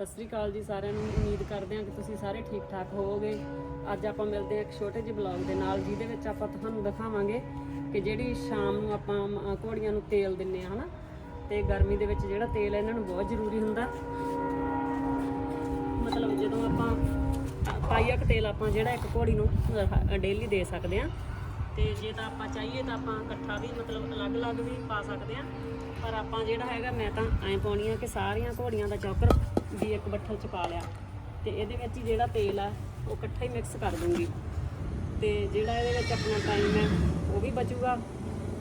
ਸਤਿ ਸ੍ਰੀ ਅਕਾਲ ਜੀ ਸਾਰਿਆਂ ਨੂੰ। ਉਮੀਦ ਕਰਦੇ ਹਾਂ ਕਿ ਤੁਸੀਂ ਸਾਰੇ ਠੀਕ ਠਾਕ ਹੋਵੋਗੇ। ਅੱਜ ਆਪਾਂ ਮਿਲਦੇ ਹਾਂ ਇੱਕ ਛੋਟੇ ਜਿਹੇ ਬਲੌਗ ਦੇ ਨਾਲ, ਜਿਹਦੇ ਵਿੱਚ ਆਪਾਂ ਤੁਹਾਨੂੰ ਦਿਖਾਵਾਂਗੇ ਕਿ ਜਿਹੜੀ ਸ਼ਾਮ ਨੂੰ ਆਪਾਂ ਘੋੜੀਆਂ ਨੂੰ ਤੇਲ ਦਿੰਨੇ ਆ ਹਨਾ? ਤੇ ਗਰਮੀ ਦੇ ਵਿੱਚ ਜਿਹੜਾ ਤੇਲ ਇਹਨਾਂ ਨੂੰ ਬਹੁਤ ਜ਼ਰੂਰੀ ਹੁੰਦਾ। ਮਤਲਬ ਜਦੋਂ ਆਪਾਂ ਪਾਈਕ ਤੇਲ ਆਪਾਂ ਜਿਹੜਾ ਇੱਕ ਘੋੜੀ ਨੂੰ ਡੇਲੀ ਦੇ ਸਕਦੇ ਆ ਤੇ ਜੇ ਤਾਂ ਆਪਾਂ ਚਾਹੀਏ ਤਾਂ ਆਪਾਂ ਇਕੱਠਾ ਵੀ, ਮਤਲਬ ਅਲੱਗ-ਅਲੱਗ ਵੀ ਪਾ ਸਕਦੇ ਆ ਪਰ ਆਪਾਂ ਜਿਹੜਾ ਹੈਗਾ, ਮੈਂ ਤਾਂ ਐਂ ਪਾਉਣੀ ਆ ਕਿ ਸਾਰੀਆਂ ਘੋੜੀਆਂ ਦਾ ਚੌਕਰ ਵੀ ਇੱਕ ਬੱਠਲ ਚ ਪਾ ਲਿਆ। ਤੇ ਇਹਦੇ ਵਿੱਚ ਹੀ ਜਿਹੜਾ ਤੇਲ ਆ, ਉਹ ਇਕੱਠਾ ਹੀ ਮਿਕਸ ਕਰ ਦੂੰਗੀ। ਤੇ ਜਿਹੜਾ ਇਹਦੇ ਵਿੱਚ ਆਪਣਾ ਟਾਈਮ ਹੈ, ਉਹ ਵੀ ਬਚੂਗਾ।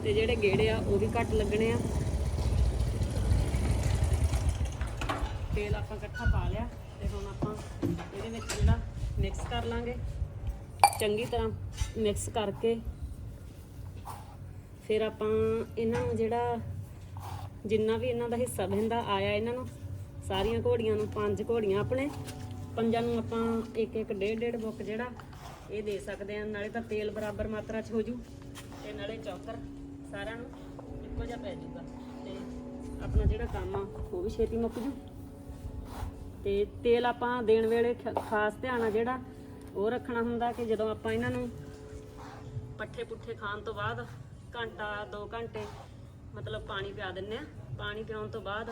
ਤੇ ਜਿਹੜੇ ਗੇੜੇ ਆ, ਉਹ ਵੀ ਘੱਟ ਲੱਗਣੇ ਆ। ਤੇਲ ਆਪਾਂ ਇਕੱਠਾ ਪਾ ਲਿਆ ਤੇ ਹੁਣ ਆਪਾਂ ਇਹਦੇ ਵਿੱਚ ਜਿਹੜਾ ਮਿਕਸ ਕਰ ਲਾਂਗੇ। ਚੰਗੀ ਤਰ੍ਹਾਂ ਮਿਕਸ ਕਰਕੇ ਫਿਰ ਆਪਾਂ ਇਹਨਾਂ ਨੂੰ ਜਿਹੜਾ ਜਿੰਨਾ ਵੀ ਇਹਨਾਂ ਦਾ ਹਿੱਸਾ ਬਹਿੰਦਾ ਆਇਆ ਇਹਨਾਂ ਨੂੰ ਸਾਰੀਆਂ ਘੋੜੀਆਂ ਨੂੰ ਪੰਜ ਘੋੜੀਆਂ ਆਪਣੇ, ਪੰਜਾਂ ਨੂੰ ਆਪਾਂ ਇੱਕ ਇੱਕ ਡੇਢ ਡੇਢ ਬੁੱਕ ਜਿਹੜਾ ਇਹ ਦੇ ਸਕਦੇ ਆ ਨਾਲੇ ਤਾਂ ਤੇਲ ਬਰਾਬਰ ਮਾਤਰਾ 'ਚ ਹੋ ਜੂ ਤੇ ਨਾਲੇ ਚੌਕਰ ਸਾਰਿਆਂ ਨੂੰ ਇੱਕੋ ਜਿਹਾ ਪੈ ਜੂਗਾ, ਤੇ ਆਪਣਾ ਜਿਹੜਾ ਕੰਮ ਆ, ਉਹ ਵੀ ਛੇਤੀ ਮੁੱਕ ਜੂ। ਤੇ ਤੇਲ ਆਪਾਂ ਦੇਣ ਵੇਲੇ ਖ- ਖਾਸ ਧਿਆਨ ਆ ਜਿਹੜਾ ਉਹ ਰੱਖਣਾ ਹੁੰਦਾ ਕਿ ਜਦੋਂ ਆਪਾਂ ਇਹਨਾਂ ਨੂੰ ਪੱਠੇ ਪੁੱਠੇ ਖਾਣ ਤੋਂ ਬਾਅਦ ਘੰਟਾ 2 ਘੰਟੇ ਮਤਲਬ ਪਾਣੀ ਪਿਆ ਦਿੰਨੇ ਆ ਪਾਣੀ ਪਿਆਉਣ ਤੋਂ ਬਾਅਦ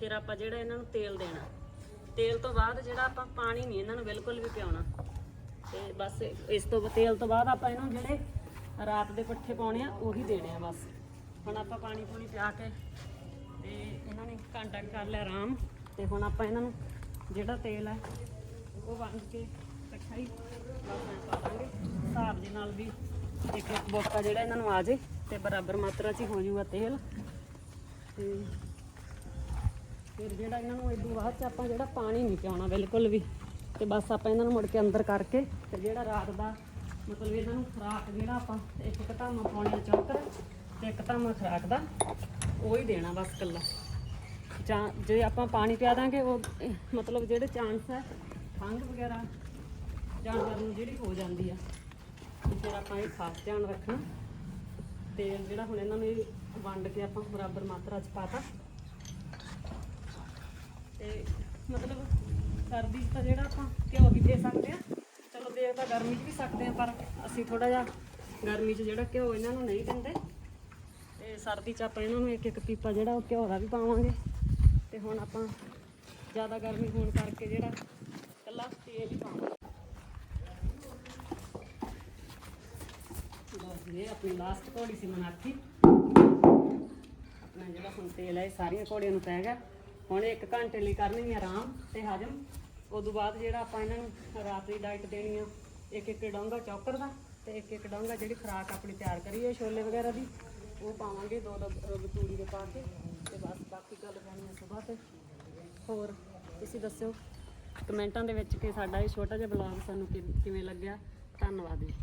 ਫਿਰ ਆਪਾਂ ਜਿਹੜਾ ਇਹਨਾਂ ਨੂੰ ਤੇਲ ਦੇਣਾ। ਤੇਲ ਤੋਂ ਬਾਅਦ ਜਿਹੜਾ ਆਪਾਂ ਪਾਣੀ ਨਹੀਂ ਇਹਨਾਂ ਨੂੰ ਬਿਲਕੁਲ ਵੀ ਪਿਆਉਣਾ। ਤੇ ਬਸ ਇਸ ਤੋਂ ਤੇਲ ਤੋਂ ਬਾਅਦ ਆਪਾਂ ਇਹਨੂੰ ਜਿਹੜੇ ਰਾਤ ਦੇ ਪੱਠੇ ਪਾਉਣੇ ਆ, ਉਹੀ ਦੇਣੇ ਆ ਬਸ। ਹੁਣ ਆਪਾਂ ਪਾਣੀ ਪੂਣੀ ਪਿਆ ਕੇ ਤੇ ਇਹਨਾਂ ਨੇ ਘੰਟਾ ਕਰ ਲਿਆ ਆਰਾਮ। ਤੇ ਹੁਣ ਆਪਾਂ ਇਹਨਾਂ ਨੂੰ ਜਿਹੜਾ ਤੇਲ ਹੈ ਉਹ ਵੰਡ ਕੇ ਇਕੱਠਾ ਹੀ ਪਾ ਦਾਂਗੇ। ਹਿਸਾਬ ਦੇ ਨਾਲ ਵੀ ਇੱਕ ਇੱਕ ਬੋਕਾ ਜਿਹੜਾ ਇਹਨਾਂ ਨੂੰ ਆ ਜੇ, ਤੇ ਬਰਾਬਰ ਮਾਤਰਾ 'ਚ ਹੀ ਹੋ ਜਾਊਗਾ ਤੇਲ। ਤੇ ਫਿਰ ਜਿਹੜਾ ਇਹਨਾਂ ਨੂੰ ਇਦੋਂ ਬਾਅਦ 'ਚ ਆਪਾਂ ਜਿਹੜਾ ਪਾਣੀ ਨਹੀਂ ਪਿਆਉਣਾ ਬਿਲਕੁਲ ਵੀ, ਤੇ ਬਸ ਆਪਾਂ ਇਹਨਾਂ ਨੂੰ ਮੁੜ ਕੇ ਅੰਦਰ ਕਰਕੇ ਤੇ ਜਿਹੜਾ ਰਾਤ ਦਾ ਮਤਲਬ ਇਹਨਾਂ ਨੂੰ ਖੁਰਾਕ ਜਿਹੜਾ ਆਪਾਂ ਇੱਕ ਇੱਕ ਧਾਮਾ ਪਾਉਣੀ ਦਾ ਚੌਕਰ ਤੇ ਇੱਕ ਧਾਮਾ ਖੁਰਾਕ ਦਾ, ਉਹ ਹੀ ਦੇਣਾ ਬਸ ਕੱਲਾ ਜਾਂ ਜੇ ਆਪਾਂ ਪਾਣੀ ਪਿਆ ਦਾਂਗੇ, ਉਹ ਮਤਲਬ ਜਿਹੜੇ ਚਾਂਸ ਹੈ, ਖੰਘ ਵਗੈਰਾ ਜਾਨਵਰ ਨੂੰ ਜਿਹੜੀ ਹੋ ਜਾਂਦੀ ਆ ਤੇ ਫਿਰ ਆਪਾਂ ਇਹ ਖਾਸ ਧਿਆਨ ਰੱਖਣਾ। ਤੇ ਜਿਹੜਾ ਹੁਣ ਇਹਨਾਂ ਨੂੰ ਵੰਡ ਕੇ ਆਪਾਂ ਬਰਾਬਰ ਮਾਤਰਾ ਚ ਪਾਤਾ ਤੇ ਮਤਲਬ ਸਰਦੀ 'ਚ ਤਾਂ ਜਿਹੜਾ ਆਪਾਂ ਘਿਓ ਵੀ ਦੇ ਸਕਦੇ ਆ। ਚਲੋ ਦੇਖ ਤਾਂ ਗਰਮੀ 'ਚ ਵੀ ਸਕਦੇ ਆ, ਪਰ ਅਸੀਂ ਥੋੜਾ ਜਿਹਾ ਗਰਮੀ 'ਚ ਜਿਹੜਾ ਘਿਓ ਇਹਨਾਂ ਨੂੰ ਨਹੀਂ ਦਿੰਦੇ। ਤੇ ਸਰਦੀ 'ਚ ਆਪਾਂ ਇਹਨਾਂ ਨੂੰ ਇੱਕ ਇੱਕ ਪੀਪਾ ਜਿਹੜਾ ਉਹ ਘਿਓ ਦਾ ਵੀ ਪਾਵਾਂਗੇ। ਤੇ ਹੁਣ ਆਪਾਂ ਜ਼ਿਆਦਾ ਗਰਮੀ ਹੋਣ ਕਰਕੇ ਜਿਹੜਾ ਕੱਲਾ ਤੇਲ ਹੀ ਪਾਵਾਂਗੇ। ਲਓ ਇਹ ਆਪਣੀ ਲਾਸਟ ਘੋੜੀ ਸੀ ਮਨਾਥੀ ਆਪਣਾ ਜਿਹੜਾ ਹੁਣ ਤੇਲ ਹੈ, ਇਹ ਸਾਰੀਆਂ ਘੋੜੀਆਂ ਨੂੰ ਪੈ ਗਿਆ। ਹੁਣ ਇਹ ਇੱਕ ਘੰਟੇ ਲਈ ਕਰਨਗੀਆਂ ਆਰਾਮ ਤੇ ਹਜਮ। ਉਦੋਂ ਬਾਅਦ ਜਿਹੜਾ ਆਪਾਂ ਇਹਨਾਂ ਨੂੰ ਰਾਤ ਦੀ ਡਾਈਟ ਦੇਣੀ ਆ, ਇੱਕ ਇੱਕ ਡੋਂਗਾ ਚੌਕਰ ਦਾ ਤੇ ਇੱਕ ਇੱਕ ਡੋਂਗਾ ਜਿਹੜੀ ਖੁਰਾਕ ਆਪਣੀ ਤਿਆਰ ਕਰੀ ਹੈ ਛੋਲੇ ਵਗੈਰਾ ਦੀ, ਉਹ ਪਾਵਾਂਗੇ ਦੋ ਦੋ ਅਹ ਦੇ ਪਾ ਕੇ ਤੇ ਬਸ ਬਾਕੀ ਗੱਲ ਕਰਨੀ ਹੈ ਸੁਬਾਹ ਤੇ। ਹੋਰ ਤੁਸੀਂ ਦੱਸਿਓ, ਕਮੈਂਟਾਂ ਦੇ ਵਿੱਚ ਕਿ ਸਾਡਾ ਇਹ ਛੋਟਾ ਜਿਹਾ ਬਲੌਗ ਸਾਨੂੰ ਕਿ- ਕਿਵੇਂ ਲੱਗਿਆ? ਧੰਨਵਾਦ ਜੀ।